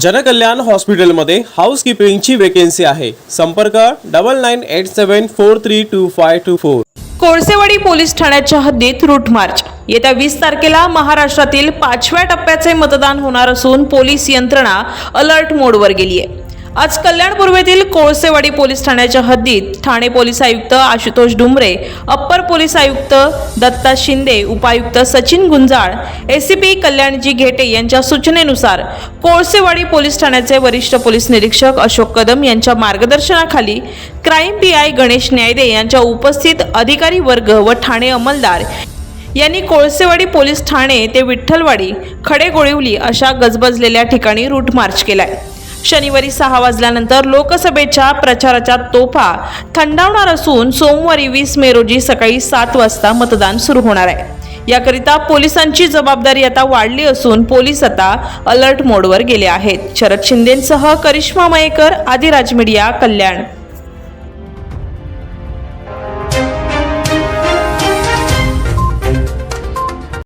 जनकल्याण हॉस्पिटलमध्ये हाऊसकीपिंगची वेकेन्सी आहे. संपर्क double nine eight seven four three two five two four Kolsewadi police ठाण्याच्या हद्दीत रूट मार्च येत्या वीस तारखेला महाराष्ट्रातील पाचव्या टप्प्याचे मतदान होणार असून पोलीस यंत्रणा अलर्ट मोडवर गेली आहे आज कल्याण पूर्वेतील कोळसेवाडी पोलीस ठाण्याच्या हद्दीत ठाणे पोलीस आयुक्त आशुतोष डुमरे अप्पर पोलीस आयुक्त दत्ता शिंदे उपायुक्त सचिन गुंजाळ एसीपी कल्याणजी घेटे यांच्या सूचनेनुसार कोळसेवाडी पोलीस ठाण्याचे वरिष्ठ पोलीस निरीक्षक अशोक कदम यांच्या मार्गदर्शनाखाली crime P I Ganesh Nyayade यांच्या उपस्थित अधिकारी वर्ग व ठाणे अंमलदार यांनी कोळसेवाडी पोलीस ठाणे ते विठ्ठलवाडी खडेगोळिवली अशा गजबजलेल्या ठिकाणी रूट मार्च केलाय. शनिवारी सहा वाजल्यानंतर लोकसभेच्या प्रचाराच्या तोफा थंडावणार असून सोमवारी वीस मे रोजी सकाळी सात वाजता मतदान सुरू होणार आहे. याकरिता पोलिसांची जबाबदारी आता वाढली असून पोलीस आता अलर्ट मोडवर गेले आहेत. शरद शिंदेसह करिश्मा मयेकर आदिराज मीडिया कल्याण.